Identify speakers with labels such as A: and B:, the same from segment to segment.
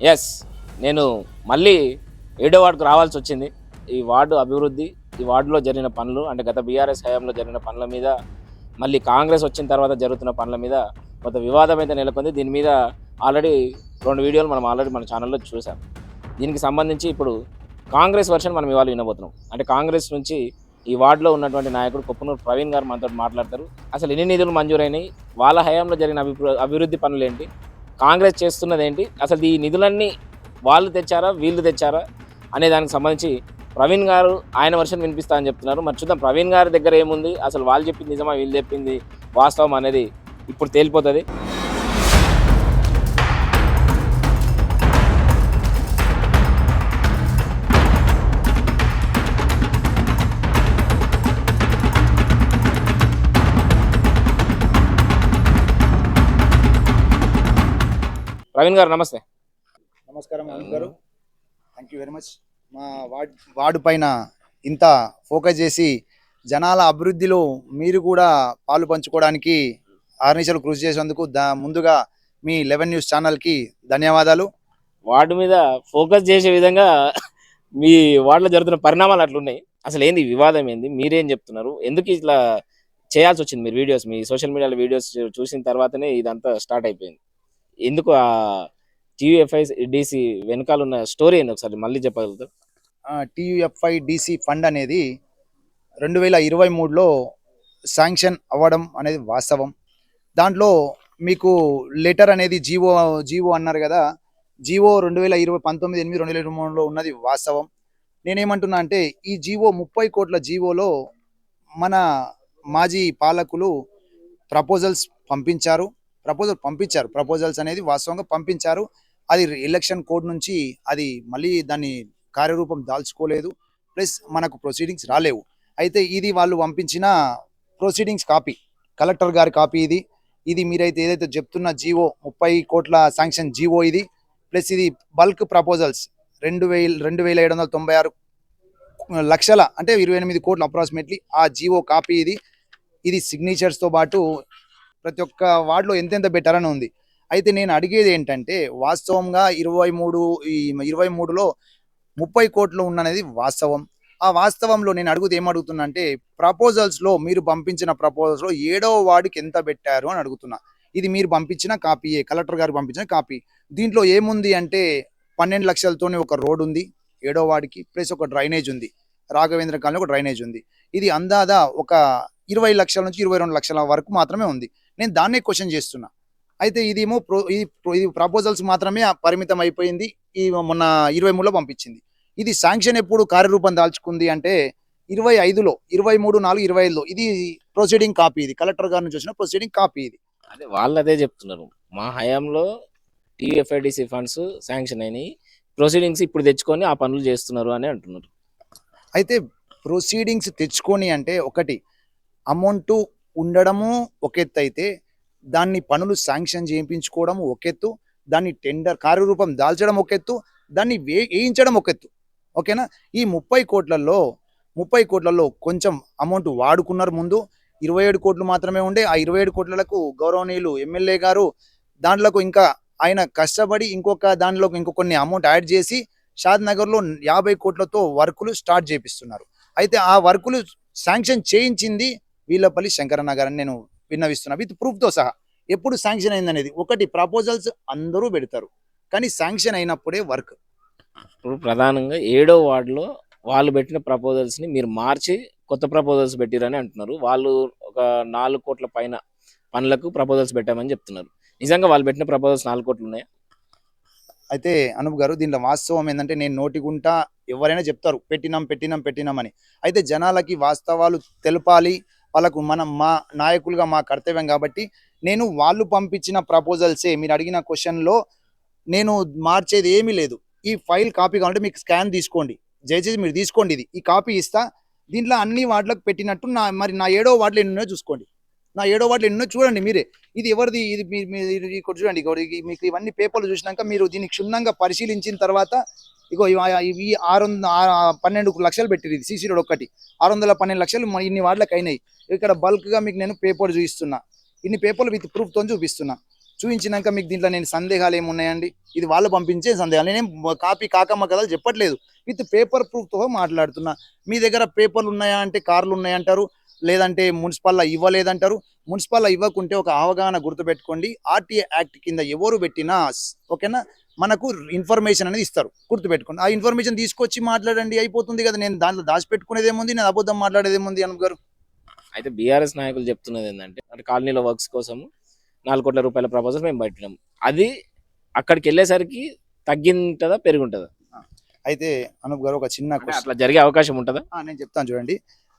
A: Yes నేను మళ్ళీ ఏడో వార్డుకు రావాల్సి వచ్చింది. ఈ వార్డు అభివృద్ధి ఈ వార్డులో జరిగిన పనులు అంటే గత బీఆర్ఎస్ హయాంలో జరిగిన పనుల మీద మళ్ళీ కాంగ్రెస్ వచ్చిన తర్వాత జరుగుతున్న పనుల మీద కొంత వివాదం అయితే నెలకొంది. దీని మీద ఆల్రెడీ రెండు వీడియోలు మనం ఆల్రెడీ మన ఛానల్లో చూసాం. దీనికి సంబంధించి ఇప్పుడు కాంగ్రెస్ వర్షన్ మనం ఇవాళ వినబోతున్నాం. అంటే కాంగ్రెస్ నుంచి ఈ వార్డులో ఉన్నటువంటి నాయకుడు కొప్పునూరు ప్రవీణ్ గారు మనతో మాట్లాడతారు. అసలు ఎన్ని నిధులు మంజూరైనాయి? వాళ్ళ హయాంలో జరిగిన అభివృద్ధి పనులు ఏంటి? కాంగ్రెస్ చేస్తున్నది ఏంటి అసలు ఈ నిధులన్నీ వాళ్ళు తెచ్చారా వీళ్ళు తెచ్చారా అనే దానికి సంబంధించి ప్రవీణ్ గారు ఆయన వర్షన్ వినిపిస్తా అని చెప్తున్నారు. మరి చూద్దాం ప్రవీణ్ గారి దగ్గర ఏముంది? అసలు వాళ్ళు చెప్పింది నిజమా వీళ్ళు చెప్పింది వాస్తవం అనేది ఇప్పుడు తేలిపోతుంది. ప్రవీణ్ గారు నమస్తే.
B: నమస్కారం Anil garu. Thank you very much మా వార్డ్ వార్డు పైన ఇంత ఫోకస్ చేసి జనాల అభివృద్ధిలో మీరు కూడా పాలు పంచుకోవడానికి ఆర్నిషలు కృషి చేసేందుకు దా ముందుగా మీ లెవెన్ న్యూస్ ఛానల్కి ధన్యవాదాలు.
A: వార్డు మీద ఫోకస్ చేసే విధంగా మీ వార్డులో జరుగుతున్న పరిణామాలు అట్లున్నాయి. అసలు ఏంది వివాదం ఏంది? మీరేం చెప్తున్నారు? ఎందుకు ఇట్లా చేయాల్సి వచ్చింది మీరు వీడియోస్ మీ సోషల్ మీడియాలో వీడియోస్ చూసిన తర్వాతనే ఇదంతా స్టార్ట్ అయిపోయింది. ఎందుకు ఆ టీయూఎఫ్ఐ డిసి వెనకాల ఉన్న స్టోరీ ఏంది ఒకసారి మళ్ళీ చెప్పగలుగుతారు
B: టీయుఎఫ్ఐ డిసి ఫండ్ అనేది రెండు వేల ఇరవై మూడులో శాంక్షన్ అవ్వడం అనేది వాస్తవం. దాంట్లో మీకు లెటర్ అనేది జీవో జీవో అన్నారు కదా జీవో రెండు వేల ఇరవై పంతొమ్మిది ఎనిమిది రెండు వేల ఇరవై మూడులో ఉన్నది వాస్తవం. నేనేమంటున్నా అంటే ఈ జీవో ముప్పై కోట్ల జీవోలో మన మాజీ పాలకులు ప్రపోజల్స్ పంపించారు. ప్రపోజల్ పంపించారు. ప్రపోజల్స్ అనేది వాస్తవంగా పంపించారు. అది ఎలక్షన్ కోడ్ నుంచి అది మళ్ళీ దాన్ని కార్యరూపం దాల్చుకోలేదు. ప్లస్ మనకు ప్రొసీడింగ్స్ రాలేవు. అయితే ఇది వాళ్ళు పంపించిన ప్రొసీడింగ్స్ కాపీ కలెక్టర్ గారి కాపీ ఇది. ఇది మీరైతే ఏదైతే చెప్తున్న జీవో ముప్పై కోట్ల శాంక్షన్ జీవో ఇది. ప్లస్ ఇది బల్క్ ప్రపోజల్స్ రెండు వేల రెండు వేల ఏడు వందల తొంభై ఆరు లక్షల అంటే ఇరవై ఎనిమిది కోట్లు అప్రాక్సిమేట్లీ ఆ జీవో కాపీ ఇది. ఇది సిగ్నేచర్స్తో పాటు ప్రతి ఒక్క వార్డులో ఎంతెంత పెట్టారని ఉంది. అయితే నేను అడిగేది ఏంటంటే వాస్తవంగా ఇరవై మూడు ఈ ఇరవై మూడులో ముప్పై కోట్లు ఉన్నది వాస్తవం. ఆ వాస్తవంలో నేను అడుగుతూ ఏం అంటే ప్రపోజల్స్లో మీరు పంపించిన ప్రపోజల్స్లో ఏడవ వార్డుకి ఎంత పెట్టారు అని అడుగుతున్నా. ఇది మీరు పంపించిన కాపీయే కలెక్టర్ గారు పంపించిన కాపీ. దీంట్లో ఏముంది అంటే పన్నెండు లక్షలతోనే ఒక రోడ్ ఉంది ఏడో వాడికి ప్లస్ ఒక డ్రైనేజ్ ఉంది. రాఘవేంద్ర కాలనీ ఒక డ్రైనేజ్ ఉంది. ఇది అందాదా ఒక ఇరవై లక్షల నుంచి ఇరవై రెండు లక్షల వరకు మాత్రమే ఉంది. నేను దాన్నే క్వశ్చన్ చేస్తున్నా. అయితే ఇదేమో ప్రో ఇది ప్రో- ఇది ప్రపోజల్స్ మాత్రమే పరిమితం అయిపోయింది. ఈ మొన్న ఇరవై మూడులో పంపించింది. ఇది శాంక్షన్ ఎప్పుడు కార్యరూపం దాల్చుకుంది అంటే ఇరవై ఐదులో ఇరవై మూడు నాలుగు ఇరవై ఐదులో. ఇది ప్రొసీడింగ్ కాపీ ఇది. కలెక్టర్ గారి నుంచి వచ్చిన ప్రొసీడింగ్ కాపీ ఇది.
A: అదే వాళ్ళు అదే చెప్తున్నారు. మా హయాంలో T F I D C funds sanction అయినాయి. ప్రొసీడింగ్స్ ఇప్పుడు తెచ్చుకొని ఆ పనులు చేస్తున్నారు అని అంటున్నారు.
B: అయితే ప్రొసీడింగ్స్ తెచ్చుకొని అంటే ఒకటి అమౌంట్ ఉండడము ఒక ఎత్తు అయితే దాన్ని పనులు శాంక్షన్ చేయించుకోవడం ఒక ఎత్తు దాన్ని టెండర్ కార్యరూపం దాల్చడం ఒక ఎత్తు దాన్ని వే వేయించడం ఒక ఎత్తు ఓకేనా? ఈ ముప్పై కోట్లలో ముప్పై కోట్లలో కొంచెం అమౌంట్ వాడుకున్నారు ముందు ఇరవై ఏడు కోట్లు మాత్రమే ఉండే ఆ ఇరవై ఏడు కోట్లకు గౌరవనీయులు ఎమ్మెల్యే గారు దాంట్లోకి ఇంకా ఆయన కష్టపడి ఇంకొక దానిలోకి ఇంకో కొన్ని అమౌంట్ యాడ్ చేసి షాద్ నగర్లో యాభై కోట్లతో వర్కులు స్టార్ట్ చేపిస్తున్నారు. అయితే ఆ వర్కులు శాంక్షన్ చేయించింది వీళ్ళపల్లి శంకరన్న గారని నేను విన్నవిస్తున్నా. విత్ ప్రూఫ్తో సహా ఎప్పుడు శాంక్షన్ అయిందనేది. ఒకటి ప్రపోజల్స్ అందరూ పెడతారు. కానీ శాంక్షన్ అయినప్పుడే వర్క్.
A: ఇప్పుడు ప్రధానంగా ఏడో వార్డులో వాళ్ళు పెట్టిన ప్రపోజల్స్ని మీరు మార్చి కొత్త ప్రపోజల్స్ పెట్టిరని అంటున్నారు. వాళ్ళు ఒక నాలుగు కోట్ల పైన పనులకు ప్రపోజల్స్ పెట్టామని చెప్తున్నారు. నిజంగా వాళ్ళు పెట్టిన ప్రపోజల్స్ నాలుగు కోట్లు ఉన్నాయా?
B: అయితే అనూప్ గారు దీంట్లో వాస్తవం ఏంటంటే నేను నోటిగుంటా ఎవరైనా చెప్తారు పెట్టినాం పెట్టినాం పెట్టినాం అని. అయితే జనాలకి వాస్తవాలు తెలపాలి వాళ్ళకు మనం మా నాయకులుగా మా కర్తవ్యం కాబట్టి నేను వాళ్ళు పంపించిన ప్రపోజల్సే మీరు అడిగిన క్వశ్చన్లో నేను మార్చేది ఏమీ లేదు. ఈ ఫైల్ కాపీ కావాలంటే మీకు స్కాన్ తీసుకోండి. దయచేసి మీరు తీసుకోండి ఇది. ఈ కాపీ ఇస్తా. దీంట్లో అన్ని వాటిలకు పెట్టినట్టు నా మరి నా ఏడో వాటిలో ఎన్నో చూసుకోండి. నా ఏడో వాటిలో ఎన్నో చూడండి మీరే. ఇది ఎవరిది? ఇది మీరు ఇది చూడండి. మీకు ఇవన్నీ పేపర్లు చూసినాక మీరు దీన్ని క్షుణ్ణంగా పరిశీలించిన తర్వాత ఇగో ఇవి- ఇవి ఆరు వంద పన్నెండు లక్షలు పెట్టిరు ఇది సీసీ రోడ్ ఒక్కటి. ఆరు వందల పన్నెండు లక్షలు ఇన్ని వాటికి అయినాయి. ఇక్కడ బల్క్గా మీకు నేను పేపర్ చూపిస్తున్నా. ఇన్ని పేపర్లు విత్ ప్రూఫ్తో చూపిస్తున్నా. చూపించినాక మీకు దీంట్లో నేను సందేహాలు ఏమున్నాయండి? ఇది వాళ్ళు పంపించే సందేహాలు. నేనేం కాపీ కాకమ్మ కథలు చెప్పట్లేదు. విత్ పేపర్ ప్రూఫ్తో మాట్లాడుతున్నా. మీ దగ్గర పేపర్లు ఉన్నాయా అంటే కార్లు ఉన్నాయంటారు. లేదంటే మున్సిపల్లో ఇవ్వలేదంటారు. మున్సిపల్లో ఇవ్వకుంటే ఒక అవగాహన గుర్తుపెట్టుకోండి. ఆర్టీఏ యాక్ట్ కింద ఎవరు పెట్టినా ఓకేనా? మనకు ఇన్ఫర్మేషన్ అనేది ఇస్తారు. గుర్తుపెట్టుకోండి. ఆ ఇన్ఫర్మేషన్ తీసుకొచ్చి మాట్లాడండి అయిపోతుంది కదా. నేను దాంట్లో దాచిపెట్టుకునేది ఏముంది? నేను అబద్ధం మాట్లాడేది ఏముంది? అనుపు గారు.
A: అయితే బీఆర్ఎస్ నాయకులు చెప్తున్నది ఏంటంటే అంటే కాలనీలో వర్క్స్ కోసం నాలుగు కోట్ల రూపాయల ప్రపోజల్ మేము పెట్టినాం అది అక్కడికి వెళ్ళేసరికి తగ్గింటుందా పెరుగుంటుందా?
B: అయితే అనూప్ గారు ఒక చిన్న
A: అట్లా జరిగే అవకాశం ఉంటుందా?
B: నేను చెప్తాను చూడండి.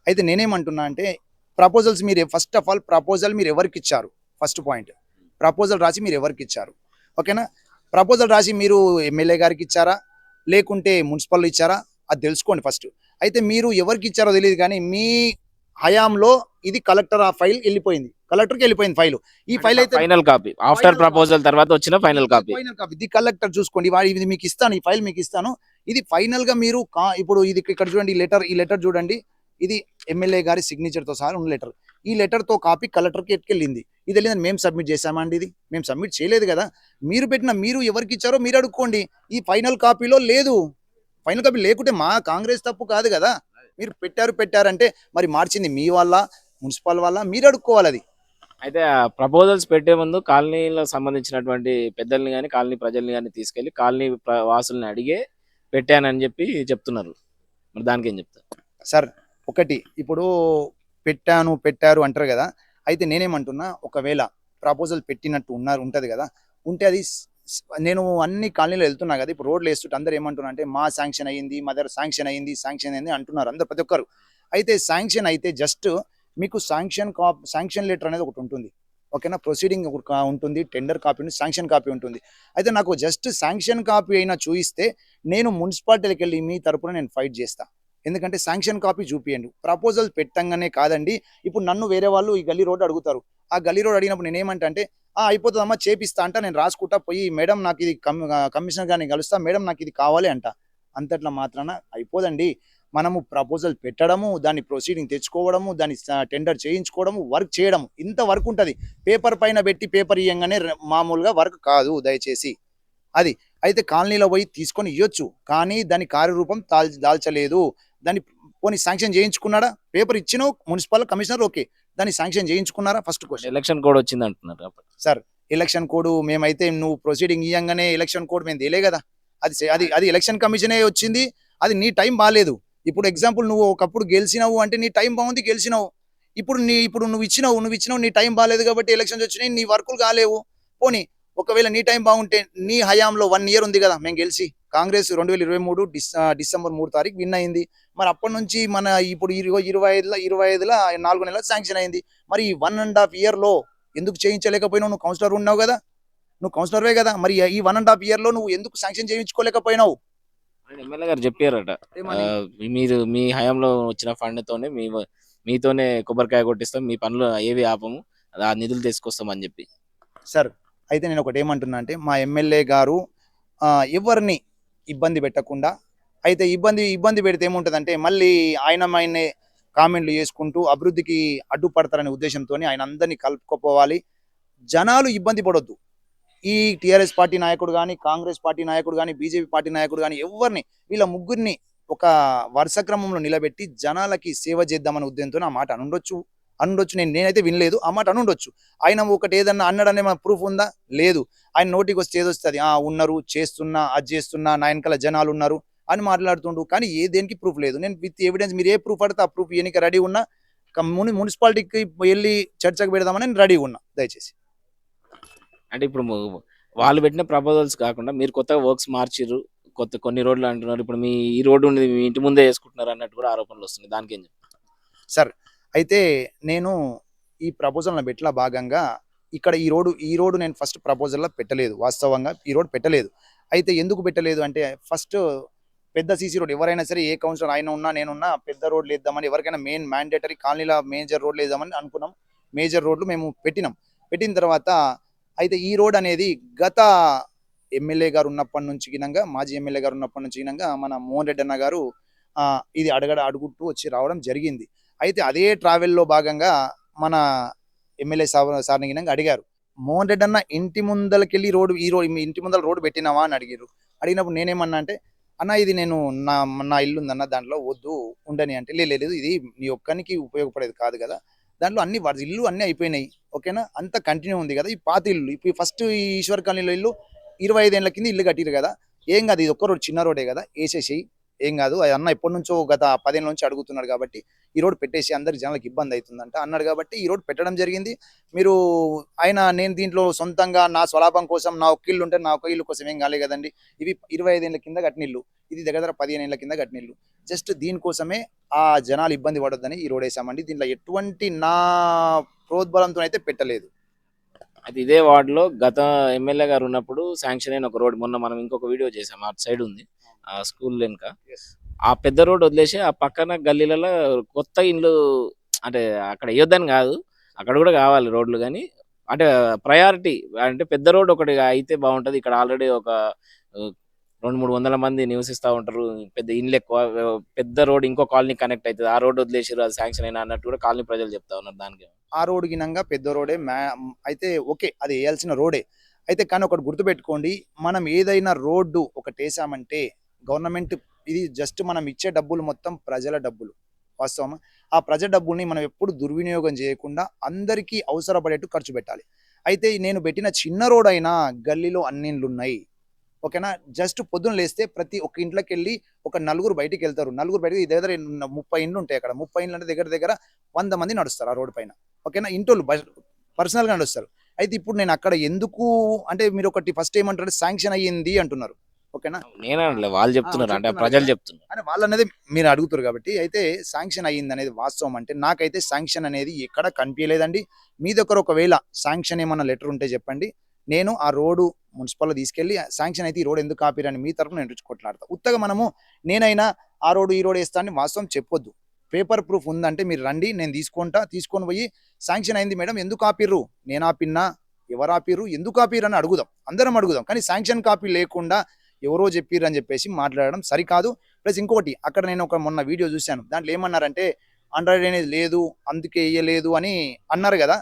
B: అయితే నేనేమంటున్నా అంటే ప్రపోజల్స్ మీరు ఫస్ట్ ఆఫ్ ఆల్ ప్రపోజల్ మీరు ఎవరికి ఇచ్చారు? ఫస్ట్ పాయింట్ ప్రపోజల్ రాసి మీరు ఎవరికి ఇచ్చారు? ఓకేనా ప్రపోజల్ రాసి మీరు ఎమ్మెల్యే గారికి ఇచ్చారా? లేకుంటే మున్సిపల్ ఇచ్చారా? అది తెలుసుకోండి ఫస్ట్. అయితే మీరు ఎవరికి ఇచ్చారో తెలియదు కానీ మీ హయాంలో ఇది కలెక్టర్ ఆ ఫైల్ వెళ్ళిపోయింది. కలెక్టర్కి వెళ్ళిపోయింది ఫైల్. ఈ ఫైల్ అయితే
A: ఫైనల్ కాపీ. ఆఫ్టర్ ప్రపోజల్ తర్వాత వచ్చిన ఫైనల్ కాపీ.
B: Final copy. ఇది కలెక్టర్ చూసుకోండి. ఇది మీకు ఇస్తాను ఈ ఫైల్ మీకు ఇస్తాను. ఇది ఫైనల్గా మీరు ఇప్పుడు ఇది ఇక్కడ చూడండి ఈ లెటర్ ఈ లెటర్ చూడండి. ఇది ఎమ్మెల్యే గారి సిగ్నేచర్తో సహా ఉన్న లెటర్ ఈ లెటర్తో కాపీ కలెక్టర్కి ఎట్టుకెళ్ళింది. ఇది వెళ్ళిందని మేము సబ్మిట్ చేసామా అండి ఇది? మేము సబ్మిట్ చేయలేదు కదా. మీరు పెట్టిన మీరు ఎవరికి ఇచ్చారో మీరు అడుక్కోండి. ఈ ఫైనల్ కాపీలో లేదు. ఫైనల్ కాపీ లేకుంటే మా కాంగ్రెస్ తప్పు కాదు కదా. మీరు పెట్టారు పెట్టారంటే మరి మార్చింది మీ వల్ల మున్సిపల్ వల్ల మీరు అడుక్కోవాలి అది.
A: అయితే ప్రపోజల్స్ పెట్టే ముందు కాలనీలో సంబంధించినటువంటి పెద్దల్ని కానీ కాలనీ ప్రజల్ని కానీ తీసుకెళ్ళి కాలనీ వాసుల్ని అడిగే పెట్టానని చెప్పి చెప్తున్నారు. మరి దానికి ఏం చెప్తారు?
B: సార్ ఒకటి. ఇప్పుడు పెట్టాను పెట్టారు అంటారు కదా. అయితే నేనేమంటున్నా ఒకవేళ ప్రపోజల్ పెట్టినట్టు ఉన్నారు ఉంటుంది కదా. ఉంటే అది నేను అన్ని కాలనీలో వెళ్తున్నా కదా. ఇప్పుడు రోడ్లు వేస్తుంటే అందరు ఏమంటున్నా అంటే మా శాంక్షన్ అయ్యింది మా దగ్గర శాంక్షన్ అయ్యింది శాంక్షన్ అయింది అంటున్నారు అందరు ప్రతి ఒక్కరు. అయితే శాంక్షన్ అయితే జస్ట్ మీకు శాంక్షన్ కా శాంక్షన్ లెటర్ అనేది ఒకటి ఉంటుంది. ఓకేనా? ప్రొసీడింగ్ ఒకటి ఉంటుంది టెండర్ కాపీ ఉంటుంది శాంక్షన్ కాపీ ఉంటుంది. అయితే నాకు జస్ట్ శాంక్షన్ కాపీ అయినా చూయిస్తే నేను మున్సిపాలిటీకి వెళ్ళి మీ తరపున నేను ఫైట్ చేస్తా. ఎందుకంటే శాంక్షన్ కాపీ చూపియండి. ప్రపోజల్ పెట్టంగానే కాదండి. ఇప్పుడు నన్ను వేరే వాళ్ళు ఈ గల్లీ రోడ్ అడుగుతారు. ఆ గల్లీ రోడ్ అడిగినప్పుడు నేను ఆ అయిపోతుందమ్మా చేపిస్తా అంట. నేను రాసుకుంటా పోయి మేడం నాకు ఇది కమిషనర్ గారిని కలుస్తా. మేడం నాకు ఇది కావాలి అంట. అంతట్లా మాత్రాన అయిపోదండి. మనము ప్రపోజల్ పెట్టడము దాన్ని ప్రొసీడింగ్ తెచ్చుకోవడము దాన్ని టెండర్ చేయించుకోవడము వర్క్ చేయడము. ఇంత వర్క్ ఉంటుంది. పేపర్ పైన పెట్టి పేపర్ ఇయ్యంగానే మామూలుగా వర్క్ కాదు దయచేసి. అది. అయితే కాలనీలో పోయి తీసుకొని ఇవ్వచ్చు కానీ దాని కార్యరూపం దాల్చలేదు. దాన్ని పోనీ శాంక్షన్ చేయించుకున్నాడా? పేపర్ ఇచ్చినావు మున్సిపల్ కమిషనర్ ఓకే. దాన్ని sanction చేయించుకున్నారా? First question.
A: Election code వచ్చింది అంటున్నారు.
B: సార్ ఎలక్షన్ కోడ్ మేమైతే నువ్వు ప్రొసీడింగ్ ఇయ్యంగానే ఎలక్షన్ కోడ్ మేము తెలియే కదా. అది అది అది ఎలక్షన్ కమిషనే వచ్చింది. అది నీ టైం బాగాలేదు ఇప్పుడు ఎగ్జాంపుల్ నువ్వు ఒకప్పుడు గెలిచినావు అంటే నీ టైం బాగుంది గెలిచినావు. ఇప్పుడు నీ ఇప్పుడు నువ్వు ఇచ్చినావు నువ్వు ఇచ్చినావు నీ టైం బాగాలేదు కాబట్టి ఎలక్షన్స్ వచ్చినాయి నీ వర్కులు కాలేవు. పోనీ ఒకవేళ నీ టైం బాగుంటే నీ హయాంలో వన్ ఇయర్ ఉంది కదా మేము గెలిచి. కాంగ్రెస్ రెండు వేల ఇరవై మూడు డిసెంబర్ మూడు తారీఖు విన్ అయింది. మరి అప్పటి నుంచి మన ఇప్పుడు ఇరవై ఇరవై ఐదుల ఇరవై ఐదుల నాలుగు నెలల శాంక్షన్ అయింది. మరి వన్ అండ్ హాఫ్ ఇయర్లో ఎందుకు చేయించలేకపోయినావు? నువ్వు కౌన్సిలర్ ఉన్నావు కదా. నువ్వు కౌన్సిలర్వే కదా. మరి ఈ వన్ అండ్ హాఫ్ ఇయర్లో నువ్వు ఎందుకు శాంక్షన్ చేయించుకోలేకపోయినావు?
A: ఎమ్మెల్యే గారు చెప్పారట. మీరు. మీ హయాంలో వచ్చిన ఫండ్ తోనే మీ మీతోనే కొబ్బరికాయ కొట్టిస్తాం మీ పనులు ఏవి ఆపము ఆ నిధులు తీసుకొస్తాం అని చెప్పి.
B: సార్ అయితే నేను ఒకటి ఏమంటున్నా అంటే మా ఎమ్మెల్యే గారు ఎవరిని ఇబ్బంది పెట్టకుండా అయితే ఇబ్బంది ఇబ్బంది పెడితే ఏముంటుందంటే మళ్ళీ ఆయన ఆయనే కామెంట్లు చేసుకుంటూ అభివృద్ధికి అడ్డుపడతారనే ఉద్దేశంతో ఆయన అందరినీ కలుపుకోపోవాలి. జనాలు ఇబ్బంది పడొద్దు. ఈ టీఆర్ఎస్ పార్టీ నాయకుడు కానీ కాంగ్రెస్ పార్టీ నాయకుడు కానీ బీజేపీ పార్టీ నాయకుడు కానీ ఎవరిని వీళ్ళ ముగ్గురిని ఒక వరుస క్రమంలో నిలబెట్టి జనాలకి సేవ చేద్దామనే ఉద్దేశంతో ఆ మాట అనుండొచ్చు. అనుండొచ్చు నేను నేనైతే వినలేదు. ఆ మాట అనుండొచ్చు. ఆయన ఒకటి ఏదన్నా అన్నాడనే మన ప్రూఫ్ ఉందా? లేదు. ఆయన నోటికి వస్తే ఏదొస్తుంది ఆ ఉన్నారు చేస్తున్నా అది చేస్తున్నా నా వెనకాల జనాలు ఉన్నారు అని మాట్లాడుతుండు. కానీ ఏ దేనికి ప్రూఫ్ లేదు. నేను విత్ ఎవిడెన్స్ మీరు ఏ ప్రూఫ్ అడితే ఆ ప్రూఫ్ ఎన్నిక రెడీ ఉన్నా ముని మున్సిపాలిటీకి వెళ్ళి చర్చకు పెడదామని నేను రెడీ ఉన్నా దయచేసి.
A: అంటే ఇప్పుడు వాళ్ళు పెట్టిన ప్రపోజల్స్ కాకుండా మీరు కొత్తగా వర్క్స్ మార్చిర్రు కొత్త కొన్ని రోడ్లు అంటున్నారు. ఇప్పుడు మీ ఈ రోడ్డు ఉంది మీ ఇంటి ముందే వేసుకుంటున్నారు అన్నట్టు కూడా ఆరోపణలు వస్తున్నాయి. దానికి ఏం?
B: సార్ అయితే నేను ఈ ప్రపోజల్ పెట్టిన భాగంగా ఇక్కడ ఈ రోడ్డు ఈ రోడ్డు నేను ఫస్ట్ ప్రపోజల్లో పెట్టలేదు వాస్తవంగా ఈ రోడ్ పెట్టలేదు. అయితే ఎందుకు పెట్టలేదు అంటే ఫస్ట్ పెద్ద సీసీ రోడ్ ఎవరైనా సరే ఏ కౌన్సిలర్ ఆయన ఉన్నా నేనున్నా పెద్ద రోడ్లు వేద్దామని ఎవరికైనా మెయిన్ మ్యాండేటరీ కాలనీలో మేజర్ రోడ్లు వేద్దామని అనుకున్నాం. మేజర్ రోడ్లు మేము పెట్టినాం. పెట్టిన తర్వాత అయితే ఈ రోడ్ అనేది గత ఎమ్మెల్యే గారు ఉన్నప్పటి నుంచి గినంగా మాజీ ఎమ్మెల్యే గారు ఉన్నప్పటి నుంచి గినంగా మన మోహన్ రెడ్డి అన్న గారు ఇది అడగడ అడుగుతూ వచ్చి రావడం జరిగింది. అయితే అదే ట్రావెల్లో భాగంగా మన ఎమ్మెల్యే సార్ సార్ని గినంగా అడిగారు. మోహన్ రెడ్డి అన్న ఇంటి ముందలకెళ్ళి రోడ్డు ఈ రోడ్ ఇంటి ముందర రోడ్డు పెట్టినావా అని అడిగారు అడిగినప్పుడు నేనేమన్నా అంటే అన్న ఇది నేను నా నా ఇల్లు ఉందన్న దాంట్లో వద్దు ఉండని. అంటే లేదు లేదు ఇది నీ ఒక్కనికి ఉపయోగపడేది కాదు కదా. దాంట్లో అన్ని ఇల్లు అన్నీ అయిపోయినాయి ఓకేనా? అంత కంటిన్యూ ఉంది కదా ఈ పాత ఇల్లు. ఇప్పుడు ఫస్ట్ ఈశ్వర్ కాలనీలో ఇల్లు ఇరవై ఐదేళ్ళ కింద ఇల్లు కట్టిరు కదా. ఏం కాదు ఇది ఒక్క రోడ్ చిన్న రోడే కదా వేసేసేయి ఏం కాదు. అది అన్న ఎప్పటి నుంచో గత పదేళ్ళ నుంచి అడుగుతున్నాడు కాబట్టి ఈ రోడ్ పెట్టేసి అందరి జనాలకు ఇబ్బంది అవుతుందంట అన్నాడు కాబట్టి ఈ రోడ్ పెట్టడం జరిగింది. మీరు ఆయన నేను దీంట్లో సొంతంగా నా స్వలాభం కోసం నా ఒక ఇల్లు ఉంటే నా ఒక ఇల్లు కోసం ఏం కాలే కదండి. ఇవి ఇరవై ఐదేళ్ళ కింద కట్టినిల్లు. ఇది దగ్గర దగ్గర పదిహేను ఏళ్ళ కింద కట్టినిల్లు. జస్ట్ దీనికోసమే ఆ జనాలు ఇబ్బంది పడొద్దని ఈ రోడ్ వేసామండి. దీంట్లో ఎటువంటి నా ప్రోద్బలంతో అయితే పెట్టలేదు.
A: అది ఇదే వార్డులో గత ఎమ్మెల్యే గారు ఉన్నప్పుడు శాంక్షన్ అయిన ఒక రోడ్ మొన్న మనం ఇంకొక వీడియో చేసాం. అటు సైడ్ ఉంది. ఆ స్కూల్ వెనుక. ఆ పెద్ద రోడ్ వదిలేసి ఆ పక్కన గల్లీలలో కొత్త ఇండ్లు అంటే అక్కడ వేయొద్దని కాదు అక్కడ కూడా కావాలి రోడ్లు కానీ. అంటే ప్రయారిటీ అంటే పెద్ద రోడ్ ఒకటి అయితే బాగుంటది. ఇక్కడ ఆల్రెడీ ఒక రెండు మూడు వందల మంది నివసిస్తూ ఉంటారు. పెద్ద ఇండ్లు ఎక్కువ పెద్ద రోడ్ ఇంకో కాలనీ కనెక్ట్ అవుతుంది ఆ రోడ్ వదిలేసారు అది శాంక్షన్ అయినా అన్నట్టు కూడా కాలనీ ప్రజలు చెప్తా ఉన్నారు దానికి.
B: ఆ రోడ్ గినంగా పెద్ద రోడే అయితే ఓకే అది వేయాల్సిన రోడే అయితే కానీ ఒకటి గుర్తుపెట్టుకోండి మనం ఏదైనా రోడ్డు ఒకటి వేసామంటే గవర్నమెంట్ ఇది జస్ట్ మనం ఇచ్చే డబ్బులు మొత్తం ప్రజల డబ్బులు. వాస్తవమా? ఆ ప్రజల డబ్బుల్ని మనం ఎప్పుడు దుర్వినియోగం చేయకుండా అందరికీ అవసరపడేట్టు ఖర్చు పెట్టాలి. అయితే నేను పెట్టిన చిన్న రోడ్ అయినా గల్లీలో అన్ని ఇండ్లు ఉన్నాయి ఓకేనా? జస్ట్ పొద్దున లేస్తే ప్రతి ఒక్క ఇంట్లోకి వెళ్ళి ఒక నలుగురు బయటికి వెళ్తారు. నలుగురు బయటికి దగ్గర ముప్పై ఇండ్లు ఉంటాయి అక్కడ. ముప్పై ఇండ్లు అంటే దగ్గర దగ్గర వంద మంది నడుస్తారు ఆ రోడ్ పైన. ఓకేనా? ఇంటోళ్ళు పర్సనల్గా నడుస్తారు. అయితే ఇప్పుడు నేను అక్కడ ఎందుకు అంటే మీరు ఒకటి ఫస్ట్ ఏమంటారు? శాంక్షన్ అయ్యింది అంటున్నారు. ఓకేనా?
A: నేనే వాళ్ళు చెప్తున్నారు అంటే ప్రజలు. చెప్తున్నారు.
B: అని వాళ్ళు అనేది మీరు అడుగుతారు కాబట్టి అయితే శాంక్షన్ అయ్యింది అనేది వాస్తవం అంటే నాకైతే శాంక్షన్ అనేది ఎక్కడ కనిపించలేదండి. మీ దగ్గర ఒకవేళ శాంక్షన్ ఏమన్నా లెటర్ ఉంటే చెప్పండి. నేను ఆ రోడ్డు మున్సిపల్ తీసుకెళ్ళి శాంక్షన్ అయితే ఈ రోడ్ ఎందుకు ఆపిరని మీ తరఫున నేను కొట్లాడతా ఉత్తగా మనము నేనైనా ఆ రోడ్డు ఈ రోడ్ వేస్తా అని వాస్తవం చెప్పొద్దు. పేపర్ ప్రూఫ్ ఉందంటే మీరు రండి నేను తీసుకుంటా తీసుకొని పోయి శాంక్షన్ అయింది మేడం ఎందుకు ఆపిర్రు? నేను ఆపిన్నా ఎవరు ఆపిర్రు? ఎందుకు ఆపిర్రు అని అడుగుదాం. అందరం అడుగుదాం. కానీ శాంక్షన్ కాపీ లేకుండా ఎవరో చెప్పిర్రని అని చెప్పేసి మాట్లాడడం సరికాదు. ప్లస్ ఇంకొకటి అక్కడ నేను ఒక మొన్న వీడియో చూశాను. దాంట్లో ఏమన్నారంటే అండర్ డ్రైనేజ్ లేదు అందుకే వేయలేదు అని అన్నారు కదా.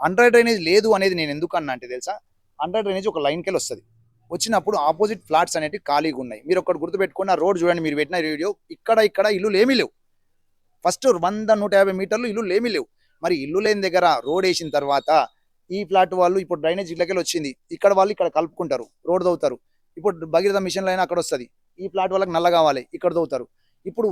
B: అండర్ డ్రైనేజ్ లేదు అనేది నేను ఎందుకు అన్నా అంటే తెలుసా? అండర్ డ్రైనేజ్ ఒక లైన్కి వెళ్ళి వస్తుంది. వచ్చినప్పుడు ఆపోజిట్ ఫ్లాట్స్ అనేవి ఖాళీగా ఉన్నాయి. మీరు ఒకటి గుర్తుపెట్టుకుని ఆ రోడ్ చూడండి మీరు పెట్టిన వీడియో ఇక్కడ ఇక్కడ ఇల్లులు ఏమీ లేవు. ఫస్ట్ వంద నూట యాభై మీటర్లు ఇల్లులు ఏమీ లేవు. మరి ఇల్లు లేని దగ్గర రోడ్ వేసిన తర్వాత ఈ ఫ్లాట్ వాళ్ళు ఇప్పుడు డ్రైనేజ్ ఇళ్ళకెళ్ళి వచ్చింది. ఇక్కడ వాళ్ళు ఇక్కడ కలుపుకుంటారు రోడ్ అవుతారు ఇప్పుడు భగీరథ మిషన్ లైన్ అక్కడ వస్తుంది. ఈ ఫ్లాట్ వాళ్ళకి నల్ల కావాలి ఇక్కడ తవ్వుతారు ఇప్పుడు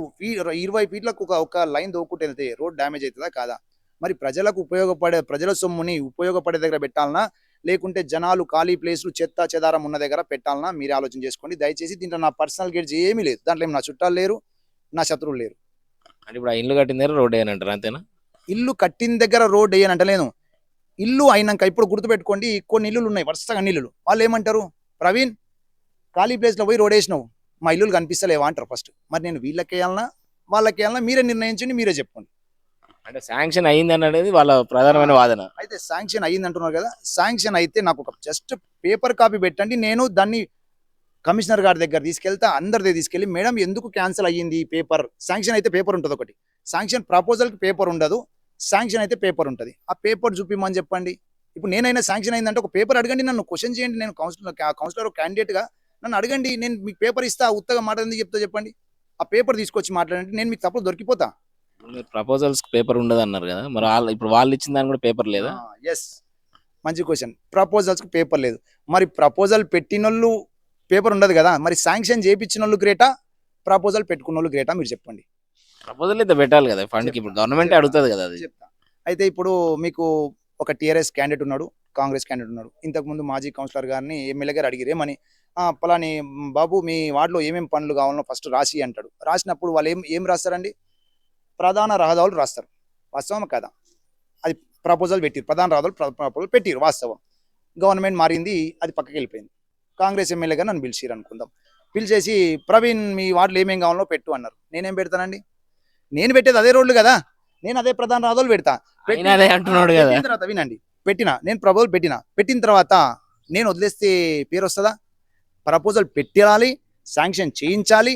B: ఇరవై ఫీట్లకు ఒక ఒక లైన్ తవ్వుకుంటూ వెళ్తే రోడ్ డ్యామేజ్ అవుతుందా కాదా? మరి ప్రజలకు ఉపయోగపడే ప్రజల సొమ్ముని ఉపయోగపడే దగ్గర పెట్టాలనా? లేకుంటే జనాలు ఖాళీ ప్లేస్లు చెత్త చెదారం ఉన్న దగ్గర పెట్టాలనా? మీరే ఆలోచన చేసుకోండి. దయచేసి దీంట్లో నా పర్సనల్ గేట్స్ ఏమీ లేదు. దాంట్లో నా చుట్టాలు లేరు నా శత్రువులు లేరు.
A: అంటే ఇప్పుడు ఆ ఇల్లు కట్టిన దగ్గర రోడ్ వేయనంటారు అంతేనా?
B: ఇల్లు కట్టిన దగ్గర రోడ్ వేయని అంటలేను ఇల్లు అయినాక ఇప్పుడు గుర్తుపెట్టుకోండి కొన్ని ఇల్లులు ఉన్నాయి వరుసగా అన్ని ఇల్లులు. వాళ్ళు ఏమంటారు? ప్రవీణ్ ఖాళీ ప్లేస్లో పోయి రోడ్ వేసినావు మా ఇల్లులు కనిపిస్తలేవా అంటారు ఫస్ట్ మరి నేను వీళ్ళకి వేయాలనా వాళ్ళకి వేయాలనా మీరే నిర్ణయించండి మీరే చెప్పండి
A: అంటే శాంక్షన్ అయింది అనేది వాళ్ళ ప్రధానమైన వాదన.
B: అయితే శాంక్షన్ అయ్యింది అంటున్నారు కదా శాంక్షన్ అయితే నాకు ఒక జస్ట్ పేపర్ కాపీ పెట్టండి నేను దాన్ని కమిషనర్ గారి దగ్గర తీసుకెళ్తా అందరి తీసుకెళ్ళి మేడం ఎందుకు క్యాన్సిల్ అయ్యింది ఈ పేపర్ శాంక్షన్ అయితే పేపర్ ఉంటుంది ఒకటి. శాంక్షన్ ప్రపోజల్కి పేపర్ ఉండదు శాంక్షన్ అయితే పేపర్ ఉంటుంది. ఆ పేపర్ చూపిమని చెప్పండి. ఇప్పుడు నేనైనా శాంక్షన్ అయిందంటే ఒక పేపర్ అడగండి నన్ను క్వశ్చన్ చేయండి. నేను కౌన్సిలర్ కౌన్సిలర్ క్యాండిడేట్గా నన్ను అడగండి నేను మీకు పేపర్ ఇస్తా ఉత్తగా మాట ఎందుకు చెప్తా చెప్పండి. ఆ పేపర్ తీసుకొచ్చి మాట్లాడండి నేను మీకు తప్పదు దొరికిపోతా.
A: ప్రపోజల్స్ పేపర్ ఉండదు అన్నారు కదా మరి వాళ్ళు ఇప్పుడు వాళ్ళు ఇచ్చిన దాని కూడా పేపర్ లేదా?
B: ఎస్ మంచి క్వశ్చన్ ప్రపోజల్స్కి పేపర్ లేదు. మరి ప్రపోజల్ పెట్టినోళ్ళు పేపర్ ఉండదు కదా మరి శాంక్షన్ చేయించిన వాళ్ళు గ్రేటా ప్రపోజల్ పెట్టుకున్న వాళ్ళు గ్రేటా మీరు చెప్పండి.
A: ప్రపోజల్ అయితే పెట్టాలి కదా ఫండ్కి ఇప్పుడు గవర్నమెంట్. అడుగుతుంది కదా అది.
B: చెప్తా. అయితే ఇప్పుడు మీకు ఒక టీఆర్ఎస్ క్యాండిడేట్ ఉన్నాడు కాంగ్రెస్ క్యాండిడేట్ ఉన్నాడు. ఇంతకుముందు మాజీ కౌన్సిలర్ గారిని ఎమ్మెల్యే గారు అడిగిరు ఏమని? "ఆ, పలాని బాబు మీ వార్డులో ఏమేమి పనులు కావాలో ఫస్ట్ రాసి అంటాడు. రాసినప్పుడు వాళ్ళు ఏం ఏం రాస్తారండి? ప్రధాన రహదారులు రాస్తారు. వాస్తవం కదా? అది ప్రపోజల్ పెట్టిరు. ప్రధాన రహదారులు ప్రపోజల్ పెట్టిరు వాస్తవం. గవర్నమెంట్ మారింది అది పక్కకి వెళ్ళిపోయింది. కాంగ్రెస్ ఎమ్మెల్యేగా నన్ను పిలిచిరు అనుకుందాం. పిలిచేసి ప్రవీణ్ మీ వార్డులో ఏమేం కావాలో పెట్టు అన్నారు. నేనేం పెడతానండి? నేను పెట్టేది అదే రోడ్లు కదా. నేను అదే ప్రధాన రహదారులు పెడతా.
A: అంటున్నాడు కదా.
B: పెట్టిన తర్వాత వినండి. పెట్టిన నేను ప్రపోజల్ పెట్టిన. పెట్టిన తర్వాత నేను వదిలేస్తే పేరు వస్తుందా? ప్రపోజల్ పెట్టాలి శాంక్షన్ చేయించాలి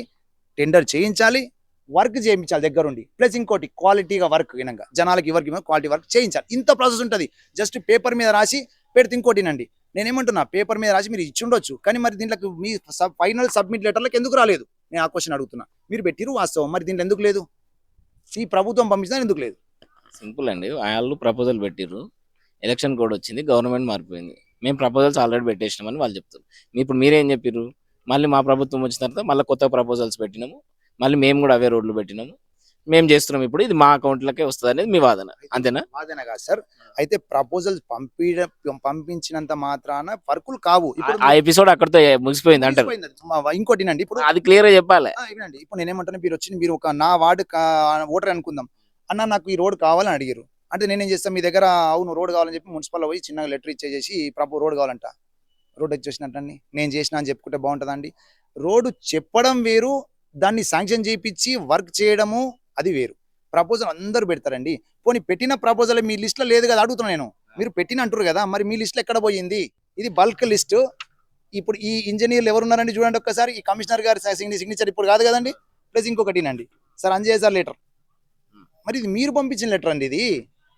B: టెండర్ చేయించాలి వర్క్ చేయించాలి దగ్గరుండి. ప్లస్ ఇంకోటి క్వాలిటీగా వర్క్ వినంగా. జనాలకి ఎవరికి క్వాలిటీ వర్క్ చేయించాలి. ఇంత ప్రాసెస్ ఉంటుంది. జస్ట్ పేపర్ మీద రాసి పెడితే ఇంకోటినండి నేనేమంటున్నా పేపర్ మీద రాసి మీరు ఇచ్చి ఉండొచ్చు. కానీ మరి దీంట్లోకి మీ ఫైనల్ సబ్మిట్ లెటర్లకు ఎందుకు రాలేదు? నేను ఆ క్వశ్చన్ అడుగుతున్నా. మీరు పెట్టిరు వాస్తవం. మరి దీంట్లో ఎందుకు లేదు? ఈ ప్రభుత్వం పంపించినా ఎందుకు లేదు?
A: సింపుల్ అండి. వాళ్ళు ప్రపోజల్ పెట్టిర్రు. ఎలక్షన్ కోడ్ వచ్చింది. గవర్నమెంట్ మారిపోయింది. మేము ప్రపోజల్స్ ఆల్రెడీ పెట్టేసినామని వాళ్ళు చెప్తారు. ఇప్పుడు మీరేం చెప్పిర్రు? మళ్ళీ మా ప్రభుత్వం వచ్చిన తర్వాత మళ్ళీ కొత్త ప్రపోజల్స్ పెట్టినాము. మళ్ళీ మేము కూడా అవే రోడ్లు పెట్టినాము. మేము చేస్తున్నాం ఇప్పుడు. ఇది మా అకౌంట్లకే వస్తుంది అనేది మీ వాదన. అంతేనా?
B: వాదన కాదు సార్. అయితే ప్రపోజల్స్ పంపి పంపించినంత మాత్రాన వర్కులు కావు.
A: ఆ ఎపిసోడ్ అక్కడితో ముగిసిపోయింది అంటారు.
B: మా- ఇంకోటినండి ఇప్పుడు
A: అది క్లియర్గా చెప్పాలి.
B: ఇప్పుడు నేనేమంటాను మీరు వచ్చి మీరు ఒక నా వార్డు ఓటర్ అనుకుందాం. అన్న నాకు ఈ రోడ్ కావాలని అడిగారు అంటే నేనేం చేస్తాను మీ దగ్గర అవును రోడ్ కావాలని చెప్పి మున్సిపల్ పోయి చిన్నగా లెటర్ ఇచ్చేసి ప్రభు రోడ్ కావాలంట. రోడ్ వచ్చేసినట్టండి నేను చేసిన అని చెప్పుకుంటే బాగుంటుందండి రోడ్డు చెప్పడం వేరు దాన్ని శాంక్షన్ చేయించి వర్క్ చేయడము అది వేరు. ప్రపోజల్ అందరూ పెడతారండి. పోనీ పెట్టిన ప్రపోజల్ మీ లిస్ట్లో లేదు కదా అడుగుతున్నా నేను. మీరు పెట్టిన అంటారు కదా మరి మీ లిస్ట్లో ఎక్కడ పోయింది? ఇది బల్క్ లిస్ట్. ఇప్పుడు ఈ ఇంజనీర్లు ఎవరు ఉన్నారండి చూడండి ఒక్కసారి. ఈ కమిషనర్ గారి సిగ్నేచర్ ఇప్పుడు కాదు కదండి? ప్లస్ ఇంకొకటినండి సార్ అంజయ్ సార్ లెటర్. మరి ఇది మీరు పంపించిన లెటర్ అండి ఇది.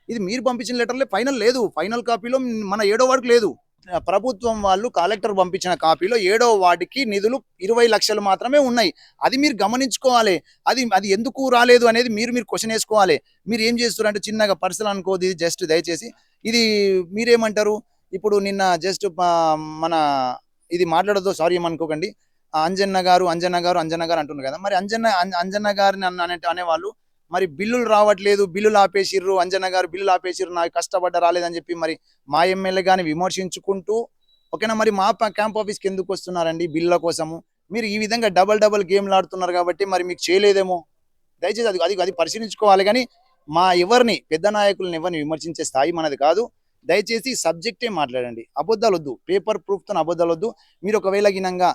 B: ఇది మీరు పంపించిన లెటర్లే. ఫైనల్ లేదు. ఫైనల్ కాపీలో మన ఏడో వాడికి లేదు. ప్రభుత్వం వాళ్ళు కలెక్టర్ పంపించిన కాపీలో ఏడో వాటికి నిధులు ఇరవై లక్షలు మాత్రమే ఉన్నాయి. అది మీరు గమనించుకోవాలి. అది అది ఎందుకు రాలేదు అనేది మీరు మీరు క్వశ్చన్ వేసుకోవాలి. మీరు ఏం చేస్తున్నారంటే అంటే చిన్నగా పర్సనల్ అనుకోదు. ఇది జస్ట్ దయచేసి. ఇది మీరేమంటారు? ఇప్పుడు నిన్న జస్ట్ మన ఇది మాట్లాడదు సారీ ఏమనుకోకండి ఆ అంజన్న గారు అంజన్న గారు అంజన్న గారు అంటున్నారు కదా. మరి అంజన్న అంజన్న గారిని అన్న- అనే అనేవాళ్ళు మరి బిల్లులు రావట్లేదు బిల్లులు ఆపేసిర్రు అంజన గారు బిల్లులు ఆపేసిర్రు నాకు కష్టపడ్డ రాలేదని చెప్పి మరి మా ఎమ్మెల్యే గాని విమర్శించుకుంటూ ఓకేనా మరి మా క్యాంప్ ఆఫీస్కి ఎందుకు వస్తున్నారండి బిల్లుల కోసము? మీరు ఈ విధంగా డబల్ డబల్ గేమ్లు ఆడుతున్నారు కాబట్టి మరి మీకు చేయలేదేమో? దయచేసి అది అది అది పరిశీలించుకోవాలి కానీ మా ఎవరిని పెద్ద నాయకులను ఎవరిని విమర్శించే స్థాయి మనది కాదు. దయచేసి సబ్జెక్టే మాట్లాడండి. అబద్ధాలు వద్దు. పేపర్ ప్రూఫ్తో అబద్ధాలు వద్దు. మీరు ఒకవేళ గినంగా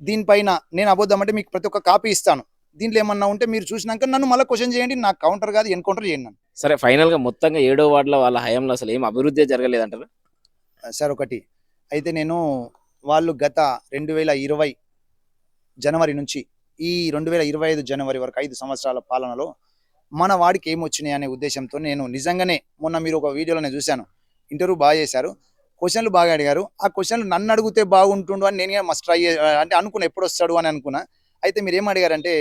B: దీనిపైన నేను అబద్ధం అంటే మీకు ప్రతి ఒక్క కాపీ ఇస్తాను. దీంట్లో ఏమన్నా ఉంటే మీరు చూసినాక నన్ను మళ్ళీ క్వశ్చన్ చేయండి నాకు కౌంటర్ కాదు ఎన్కౌంటర్ చేయండి నన్ను.
A: సరే ఫైనల్గా మొత్తంగా ఏడో వార్డులో వాళ్ళ హయాంలో అసలు ఏం అభివృద్ధి జరగలేదంటారు?
B: సార్ ఒకటి. అయితే నేను వాళ్ళు గత రెండు వేల ఇరవై జనవరి నుంచి ఈ రెండు వేల ఇరవై ఐదు జనవరి వరకు ఐదు సంవత్సరాల పాలనలో మన వాడికి ఏమొచ్చినాయి అనే ఉద్దేశంతో నేను నిజంగానే మొన్న మీరు ఒక వీడియోలో నేను చూశాను. ఇంటర్వ్యూ బాగా చేశారు. క్వశ్చన్లు బాగా అడిగారు. ఆ క్వశ్చన్లు నన్ను అడిగితే బాగుంటుండు అని నేను మస్ట్ ట్రై అంటే అనుకున్నా ఎప్పుడు వస్తాడు అని అనుకున్నా. అయితే మీరు ఏం అడిగారంటే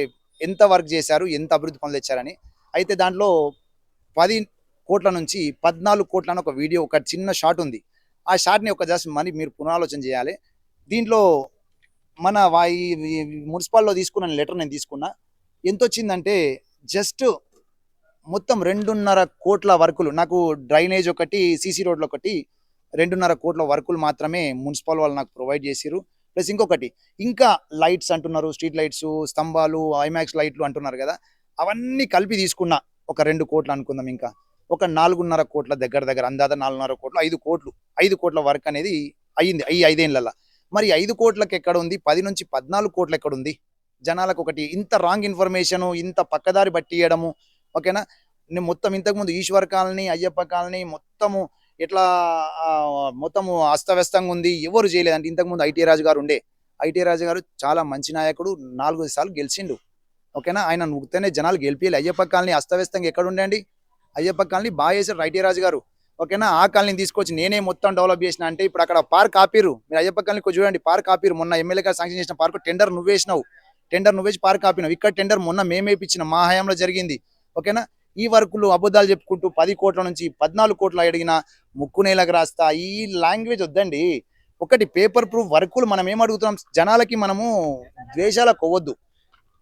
B: ఎంత వర్క్ చేశారు ఎంత అభివృద్ధి పనులు తెచ్చారని. అయితే దాంట్లో పది కోట్ల నుంచి పద్నాలుగు కోట్ల ఒక వీడియో ఒక చిన్న షాట్ ఉంది. ఆ షాట్ని ఒక జస్ట్ మరి మీరు పునరాలోచన చేయాలి. దీంట్లో మన వాయి మున్సిపాల్లో తీసుకున్న లెటర్ నేను తీసుకున్నా. ఎంత వచ్చిందంటే జస్ట్ మొత్తం రెండున్నర కోట్ల వర్కులు నాకు డ్రైనేజ్ ఒకటి సీసీ రోడ్లు ఒకటి రెండున్నర కోట్ల వర్కులు మాత్రమే మున్సిపల్ వాళ్ళు నాకు ప్రొవైడ్ చేసిరు ప్లస్ ఇంకొకటి ఇంకా లైట్స్ అంటున్నారు స్ట్రీట్ లైట్స్ స్తంభాలు ఐమాక్స్ లైట్లు అంటున్నారు కదా అవన్నీ కలిపి తీసుకున్న ఒక రెండు కోట్లు అనుకుందాం ఇంకా. ఒక నాలుగున్నర కోట్ల దగ్గర దగ్గర అందాద నాలుగున్నర కోట్లు ఐదు కోట్లు ఐదు కోట్ల వర్క్ అనేది అయ్యింది ఈ ఐదేళ్ళలో మరి ఐదు కోట్లకి ఎక్కడ ఉంది పది నుంచి పద్నాలుగు కోట్లు ఎక్కడ ఉంది జనాలకు ఒకటి ఇంత రాంగ్ ఇన్ఫర్మేషన్ ఇంత పక్కదారి పట్టియడము ఓకేనా? నేను మొత్తం ఇంతకుముందు ఈశ్వర్ కాలనీ అయ్యప్ప కాలనీ మొత్తము ఇట్లా మొత్తం మొత్తము అస్తవ్యస్తంగా ఉంది ఎవరు చేయలేదంటే ఇంతకుముందు ఐటీ రాజు గారు ఉండే. ఐటీ రాజు గారు చాలా మంచి నాయకుడు నాలుగు సార్లు గెలిచిండు. ఓకేనా? ఆయన నువ్వుతేనే జనాలు గెలిపియాలి అయ్యప్ప కాలనీ అస్తవ్యస్తంగా ఎక్కడ అయ్యప్ప కాలనీ బాగా చేశారు ఐటీ రాజు గారు. ఓకేనా? ఆ కాలనీ తీసుకొచ్చి నేనే మొత్తం డెవలప్ చేసిన అంటే ఇప్పుడు అక్కడ పార్క్ ఆపిరు మీరు అయ్యప్ప కాలనీ కొంచెం చూడండి పార్క్ ఆపిరు మొన్న ఎమ్మెల్యే గారు శాంక్షన్ చేసిన పార్క్ టెండర్ నువ్వేసినావు టెండర్ నువ్వేసి పార్క్ ఆపినావు. ఇక్కడ టెండర్ మొన్న మేమే ఇప్పించిన మా హయాంలో జరిగింది. ఓకేనా? ఈ వర్కులు అబద్ధాలు చెప్పుకుంటూ పది కోట్ల నుంచి పద్నాలుగు కోట్లు అడిగిన ముక్కు నేలకు రాస్తా ఈ లాంగ్వేజ్ వద్దండి. ఒకటి పేపర్ ప్రూఫ్ వర్కులు మనం ఏం అడుగుతున్నాం? జనాలకి మనము ద్వేషాలకు కొవ్వద్దు.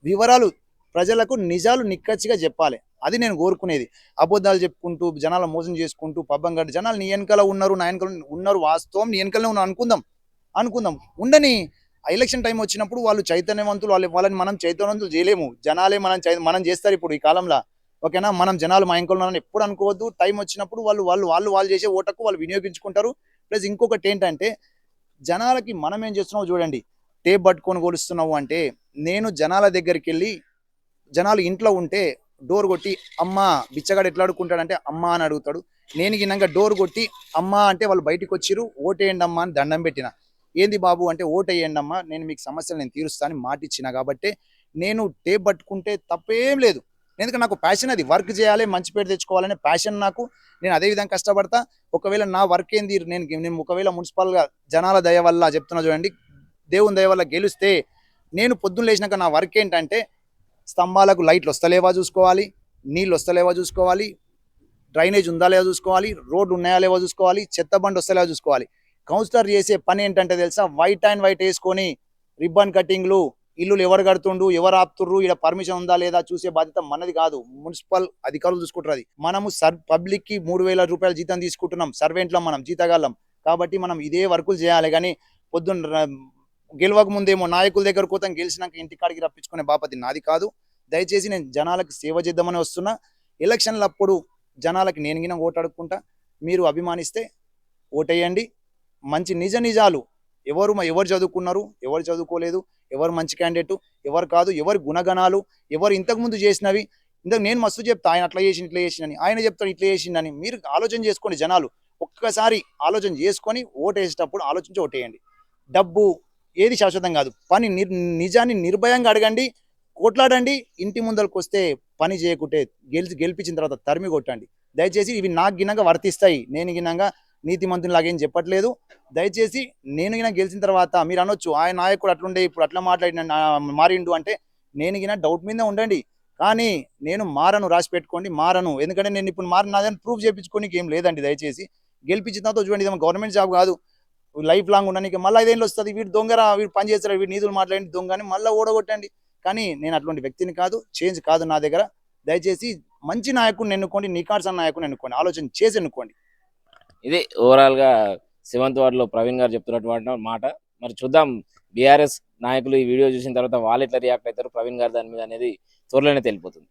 B: వివరాలు ప్రజలకు నిజాలు నిక్కచ్చిగా చెప్పాలి. అది నేను కోరుకునేది. అబద్ధాలు చెప్పుకుంటూ జనాలు మోసం చేసుకుంటూ పబ్బం గడ్డి జనాలు నీ వెనకాల ఉన్నారు నా వెనకాల ఉన్నారు వాస్తవం నీ వెనకాలనే ఉన్నారు అనుకుందాం. అనుకుందాం. ఉండని ఎలక్షన్ టైం వచ్చినప్పుడు వాళ్ళు చైతన్యవంతులు వాళ్ళు వాళ్ళని మనం చైతన్యవంతులు చేయలేము. జనాలే మనం మనం చేస్తారు ఇప్పుడు ఈ కాలంలో. ఓకేనా? మనం జనాలు మా ఇంట్లో ఉన్నారని ఎప్పుడు అనుకోవద్దు. టైం వచ్చినప్పుడు వాళ్ళు వాళ్ళు వాళ్ళు వాళ్ళు చేసే ఓటకు వాళ్ళు వినియోగించుకుంటారు. ప్లస్ ఇంకొకటి ఏంటంటే జనాలకి మనం ఏం చేస్తున్నావు చూడండి. టేప్ పట్టుకొని కొలుస్తున్నావు అంటే నేను జనాల దగ్గరికి వెళ్ళి జనాలు ఇంట్లో ఉంటే డోర్ కొట్టి అమ్మా బిచ్చగాడు ఎట్లా అడుక్కుంటాడంటే అమ్మ అని అడుగుతాడు. నేను గిన్నాక డోర్ కొట్టి అమ్మా అంటే వాళ్ళు బయటికి వచ్చిరు ఓటేయండి అమ్మా అని దండం పెట్టిన. ఏంది బాబు? అంటే ఓటేయండి అమ్మా నేను మీకు సమస్యలు నేను తీరుస్తాను మాట ఇచ్చిన కాబట్టి నేను టేప్ పట్టుకుంటే తప్పేం లేదు. ఎందుకంటే నాకు ప్యాషన్ అది. వర్క్ చేయాలి మంచి పేరు తెచ్చుకోవాలనే ప్యాషన్ నాకు. నేను అదే విధంగా కష్టపడతా. ఒకవేళ నా వర్క్ ఏంది? నేను నేను ఒకవేళ మున్సిపల్గా జనాల దయ వల్ల చెప్తున్నా చూడండి. దేవుని దయ వల్ల గెలిస్తే నేను పొద్దున్న లేచినాక నా వర్క్ ఏంటంటే స్తంభాలకు లైట్లు వస్తలేవా చూసుకోవాలి నీళ్ళు వస్తలేవా చూసుకోవాలి డ్రైనేజ్ ఉందా లేదా చూసుకోవాలి రోడ్డు ఉన్నాయా లేవా చూసుకోవాలి చెత్త బండి వస్తలేవా చూసుకోవాలి. కౌన్సిలర్ చేసే పని ఏంటంటే తెలుసా? వైట్ అండ్ వైట్ వేసుకొని రిబ్బన్ కటింగ్లు ఇల్లులు ఎవరు కడుతుండ్రు ఎవరు ఆపుతుర్రు ఇక్కడ పర్మిషన్ ఉందా లేదా చూసే బాధ్యత మనది కాదు. మున్సిపల్ అధికారులు చూసుకుంటారు అది. మనము సర్ పబ్లిక్కి మూడు వేల రూపాయల జీతం తీసుకుంటున్నాం సర్వెంట్లం మనం జీతగాళ్ళం. కాబట్టి మనం ఇదే వర్కులు చేయాలి కానీ పొద్దున్న గెలవక ముందేమో నాయకుల దగ్గర కోతం గెలిచినాక ఇంటికాడికి రప్పించుకునే బాపతి నాది కాదు. దయచేసి నేను జనాలకు సేవ చేద్దామని వస్తున్నా. ఎలక్షన్లప్పుడు జనాలకి నేను గిన ఓటాడుకుంటా మీరు అభిమానిస్తే ఓటేయండి. మంచి నిజ నిజాలు ఎవరు మా ఎవరు చదువుకున్నారు? ఎవరు చదువుకోలేదు? ఎవరు మంచి క్యాండిడేట్ ఎవరు కాదు? ఎవరి గుణగణాలు? ఎవరు ఇంతకుముందు చేసినవి? ఇంతకు నేను మస్తు చెప్తా ఆయన అట్లా చేసి ఇట్లా చేసిందని ఆయన చెప్తాడు ఇట్లా చేసిందని మీరు ఆలోచన చేసుకోండి జనాలు. ఒక్కసారి ఆలోచన చేసుకొని ఓటు వేసేటప్పుడు ఆలోచించి ఓటేయండి. డబ్బు ఏది శాశ్వతం కాదు. పని నిర్ నిజాన్ని నిర్భయంగా అడగండి కొట్లాడండి ఇంటి ముందరకు వస్తే పని చేయకుంటే గెలిచి గెలిపించిన తర్వాత తరిమి కొట్టండి. దయచేసి ఇవి నాకు గినంగా వర్తిస్తాయి. నేను గినంగా నీతి లాగేం చెప్పట్లేదు. దయచేసి నేను గిన గెలిచిన తర్వాత మీరు అనొచ్చు ఆయన నాయకుడు అట్లుండే ఇప్పుడు అట్లా మాట్లాడిన మారిండు అంటే నేను గిన డౌట్ మీదే ఉండండి. కానీ నేను మారను రాసి పెట్టుకోండి మారను. ఎందుకంటే నేను ఇప్పుడు మారను నాదని ప్రూఫ్ చేయించుకోనికి ఏం లేదండి దయచేసి. గెలిపించిన తర్వాత చూడండి ఇది గవర్నమెంట్ జాబ్ కాదు. లైఫ్ లాంగ్ ఉండడానికి మళ్ళీ ఐదేళ్ళు వస్తుంది? వీడు దొంగరా వీడు పని చేస్తారు వీడు నిధులు మాట్లాడి దొంగని మళ్ళీ ఓడగొట్టండి. కానీ నేను అటువంటి వ్యక్తిని కాదు చేంజ్ కాదు నా దగ్గర. దయచేసి మంచి నాయకుడిని ఎన్నుకోండి నికార్సన్ నాయకుడిని ఎన్నుకోండి ఆలోచన చేసి ఎన్నుకోండి.
A: ఇది ఓవరాల్గా సెవెంత్ వార్డ్ ప్రవీణ్ గారు చెప్తున్నటువంటి మాట. మరి చూద్దాం బీఆర్ఎస్ నాయకులు ఈ వీడియో చూసిన తర్వాత వాళ్ళు ఎట్లా రియాక్ట్ అవుతారు? ప్రవీణ్ గారు దాని మీద అనేది త్వరలోనే తెలిపోతుంది.